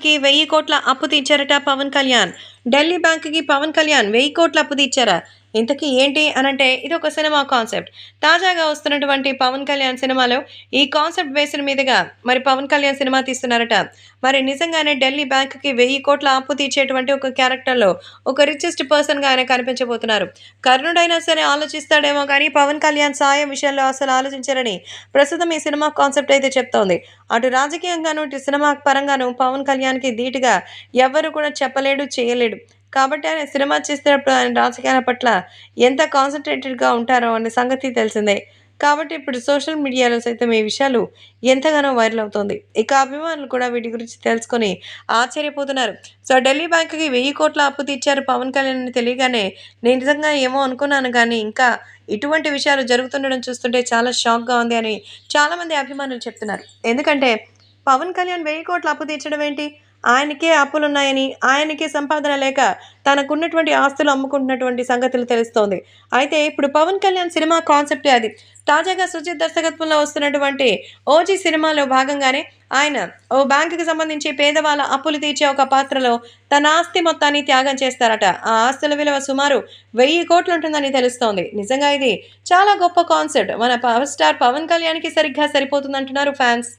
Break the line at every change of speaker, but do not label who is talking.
బ్యాంకుకి వెయ్యి కోట్ల అప్పు తీర్చారట పవన్ కళ్యాణ్. ఢిల్లీ బ్యాంకుకి పవన్ కళ్యాణ్ వెయ్యి కోట్ల అప్పు తీర్చారా? ఇంతకీ ఏంటి అనంటే ఇది ఒక సినిమా కాన్సెప్ట్. తాజాగా వస్తున్నటువంటి పవన్ కళ్యాణ్ సినిమాలో ఈ కాన్సెప్ట్ బేస్డ్ మీదుగా మరి పవన్ కళ్యాణ్ సినిమా తీస్తున్నారట. మరి నిజంగానే ఢిల్లీ బ్యాంకుకి వెయ్యి కోట్ల అప్పు తీర్చేటువంటి ఒక క్యారెక్టర్లో ఒక రిచెస్ట్ పర్సన్గా ఆయన కనిపించబోతున్నారు. కర్ణుడైనా సరే ఆలోచిస్తాడేమో కానీ పవన్ కళ్యాణ్ సాయం విషయంలో అసలు ఆలోచించారని ప్రస్తుతం ఈ సినిమా కాన్సెప్ట్ అయితే చెప్తోంది. అటు రాజకీయంగాను ఇటు సినిమా పరంగాను పవన్ కళ్యాణ్కి ధీటుగా ఎవ్వరు కూడా చెప్పలేడు చేయలేడు. కాబట్టి ఆయన సినిమా చేసేటప్పుడు ఆయన రాజకీయాల పట్ల ఎంత కాన్సన్ట్రేటెడ్గా ఉంటారో అనే సంగతి తెలిసిందే. కాబట్టి ఇప్పుడు సోషల్ మీడియాలో సైతం ఈ విషయాలు ఎంతగానో వైరల్ అవుతోంది. ఇక అభిమానులు కూడా వీటి గురించి తెలుసుకొని ఆశ్చర్యపోతున్నారు. సో ఢిల్లీ బ్యాంకుకి వెయ్యి కోట్ల అప్పు తీర్చారు పవన్ కళ్యాణ్ అని తెలియగానే నేను నిజంగా ఏమో అనుకున్నాను కానీ ఇంకా ఇటువంటి విషయాలు జరుగుతుండడం చూస్తుంటే చాలా షాక్గా ఉంది అని చాలామంది అభిమానులు చెప్తున్నారు. ఎందుకంటే పవన్ కళ్యాణ్ వెయ్యి కోట్ల అప్పు తీర్చడం ఏంటి? ఆయనకే అప్పులున్నాయని ఆయనకే సంపాదన లేక తనకున్నటువంటి ఆస్తులు అమ్ముకుంటున్నటువంటి సంగతులు తెలుస్తోంది. అయితే ఇప్పుడు పవన్ కళ్యాణ్ సినిమా కాన్సెప్టే అది. తాజాగా సుజిత్ దర్శకత్వంలో వస్తున్నటువంటి ఓజీ సినిమాలో భాగంగానే ఆయన ఓ బ్యాంకుకి సంబంధించి పేదవాళ్ళ అప్పులు తీర్చే ఒక పాత్రలో తన ఆస్తి మొత్తాన్ని త్యాగం చేస్తారట. ఆ ఆస్తుల విలువ సుమారు వెయ్యి కోట్లు ఉంటుందని తెలుస్తోంది. నిజంగా ఇది చాలా గొప్ప కాన్సెప్ట్. మన పవర్ స్టార్ పవన్ కళ్యాణ్కి సరిగ్గా సరిపోతుందంటున్నారు ఫ్యాన్స్.